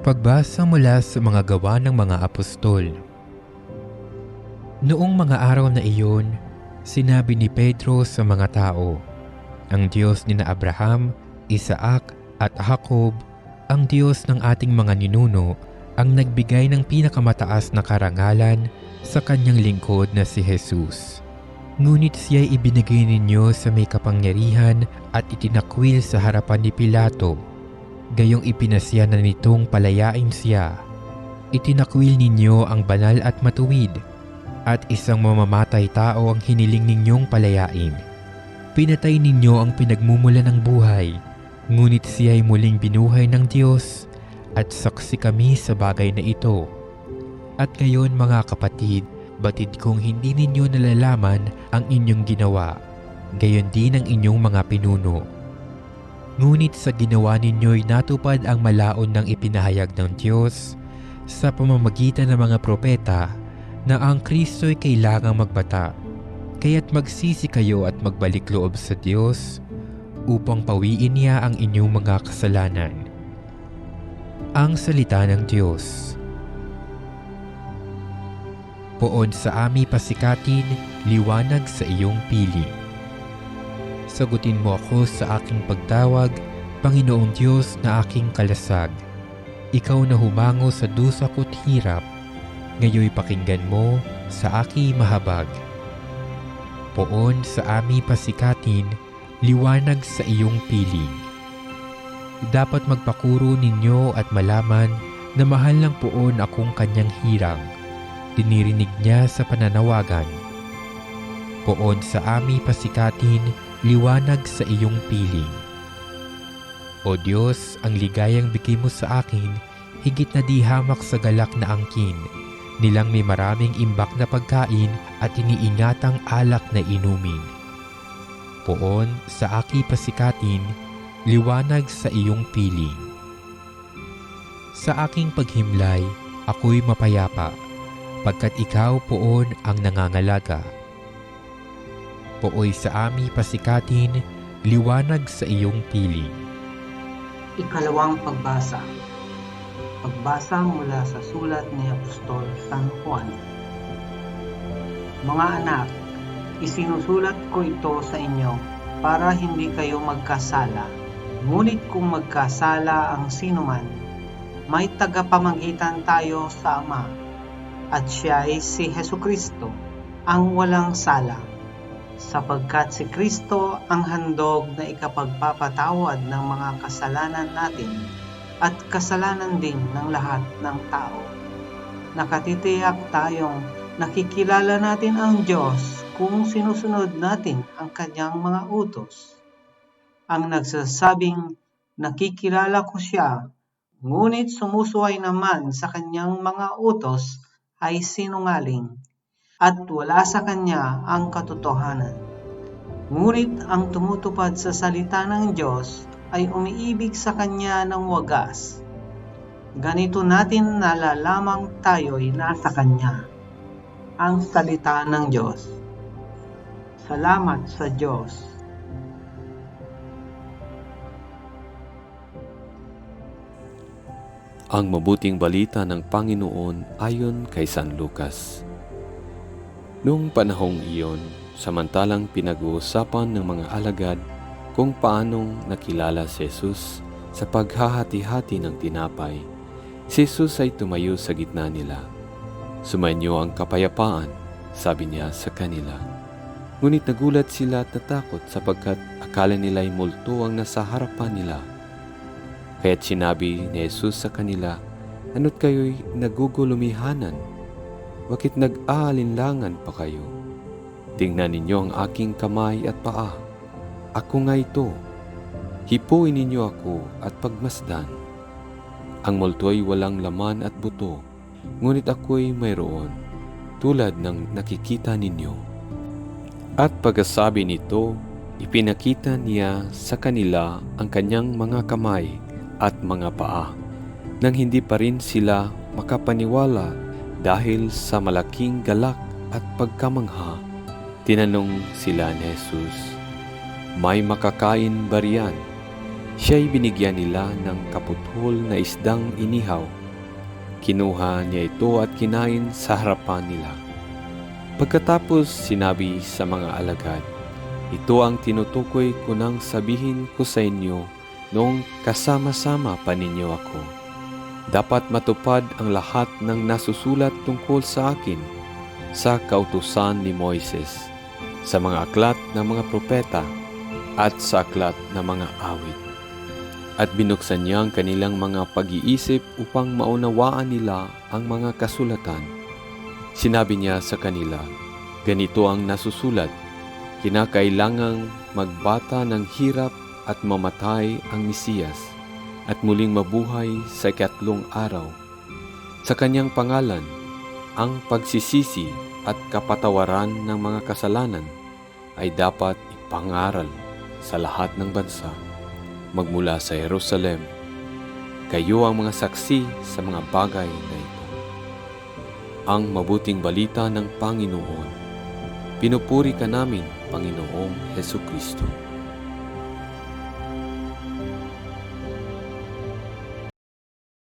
Pagbasa mula sa mga gawa ng mga apostol. Noong mga araw na iyon, sinabi ni Pedro sa mga tao, Ang Diyos ni na Abraham, Isaac at Jacob, ang Diyos ng ating mga ninuno, ang nagbigay ng pinakamataas na karangalan sa kanyang lingkod na si Jesus. Ngunit siya'y ibinigay ninyo sa may kapangyarihan at itinakwil sa harapan ni Pilato gayong ipinasya na nitong palayain siya. Itinakwil ninyo ang banal at matuwid, at isang mamamatay tao ang hiniling ninyong palayain. Pinatay ninyo ang pinagmumula ng buhay, ngunit siya ay muling binuhay ng Diyos, at saksi kami sa bagay na ito. At ngayon mga kapatid, batid kong hindi ninyo nalalaman ang inyong ginawa, gayon din ang inyong mga pinuno. Ngunit sa ginawa ninyo'y natupad ang malaon ng ipinahayag ng Diyos sa pamamagitan ng mga propeta na ang Kristo'y kailangang magbata. Kaya't magsisi kayo at magbalik loob sa Diyos upang pawiin niya ang inyong mga kasalanan. Ang Salita ng Diyos Poon sa ami pasikatin, liwanag sa iyong piling. Sagutin mo ako sa aking pagtawag, Panginoong Diyos na aking kalasag. Ikaw na humango sa dusa ko't hirap, ngayoy pakinggan mo sa aki mahabag. Poon sa ami pasikatin, liwanag sa iyong piling. Dapat magpakuro ninyo at malaman na mahal ng poon akong kanyang hirang. Dinirinig niya sa pananawagan. Poon sa ami pasikatin, liwanag sa iyong piling. O Diyos, ang ligayang bigay mo sa akin, higit na di hamak sa galak na angkin, nilang may maraming imbak na pagkain at iniingatang alak na inumin. Poon sa aki pasikatin, liwanag sa iyong piling. Sa aking paghimlay, ako'y mapayapa, pagkat ikaw poon ang nangangalaga. Pooy sa ami pasikatin, liwanag sa iyong piling. Ikalawang pagbasa. Pagbasa mula sa sulat ni Apostol San Juan. Mga anak, isinusulat ko ito sa inyo para hindi kayo magkasala. Ngunit kung magkasala ang sinuman, may tagapamagitan tayo sa Ama, at siya ay si Heso Kristo, ang walang sala sapagkat si Kristo ang handog na ikapagpapatawad ng mga kasalanan natin at kasalanan din ng lahat ng tao. Nakatitiyak tayong nakikilala natin ang Diyos kung sinusunod natin ang kanyang mga utos. Ang nagsasabing nakikilala ko siya, ngunit sumusuway naman sa kanyang mga utos ay sinungaling at wala sa kanya ang katotohanan. Ngunit ang tumutupad sa salita ng Diyos ay umiibig sa kanya ng wagas. Ganito natin nalalamang tayo'y nasa kanya. Ang salita ng Diyos. Salamat sa Diyos. Ang mabuting balita ng Panginoon ayon kay San Lucas. Noong panahong iyon, samantalang pinag-uusapan ng mga alagad kung paanong nakilala si Jesus sa paghahati-hati ng tinapay, si Jesus ay tumayo sa gitna nila. Sumainyo ang kapayapaan, sabi niya sa kanila. Ngunit nagulat sila at natakot sapagkat akala nila'y multo ang nasa harapan nila. Kaya't sinabi ni Jesus sa kanila, Ano't kayo'y nagugulumihanan? Bakit nag-aalinlangan pa kayo? Tingnan ninyo ang aking kamay at paa. Ako nga ito. Hipuin ninyo ako at pagmasdan. Ang multo'y walang laman at buto, ngunit ako'y mayroon, tulad ng nakikita ninyo. At pagkasabi nito, ipinakita niya sa kanila ang kanyang mga kamay at mga paa, nang hindi pa rin sila makapaniwala dahil sa malaking galak at pagkamangha. Tinanong sila ni Jesus, May makakain ba riyan? Siya'y binigyan nila ng kaputol na isdang inihaw. Kinuha niya ito at kinain sa harapan nila. Pagkatapos sinabi sa mga alagad, Ito ang tinutukoy ko nang sabihin ko sa inyo noong kasama-sama pa ninyo ako. Dapat matupad ang lahat ng nasusulat tungkol sa akin sa kautusan ni Moises, sa mga aklat ng mga propeta at sa aklat ng mga awit. At binuksan niya ang kanilang mga pag-iisip upang maunawaan nila ang mga kasulatan. Sinabi niya sa kanila, ganito ang nasusulat, kinakailangang magbata ng hirap at mamatay ang Mesiyas at muling mabuhay sa ikatlong araw. Sa kanyang pangalan, ang pagsisisi at kapatawaran ng mga kasalanan ay dapat ipangaral sa lahat ng bansa magmula sa Jerusalem. Kayo ang mga saksi sa mga bagay na ito. Ang mabuting balita ng Panginoon. Pinupuri ka namin, Panginoong Heso Kristo.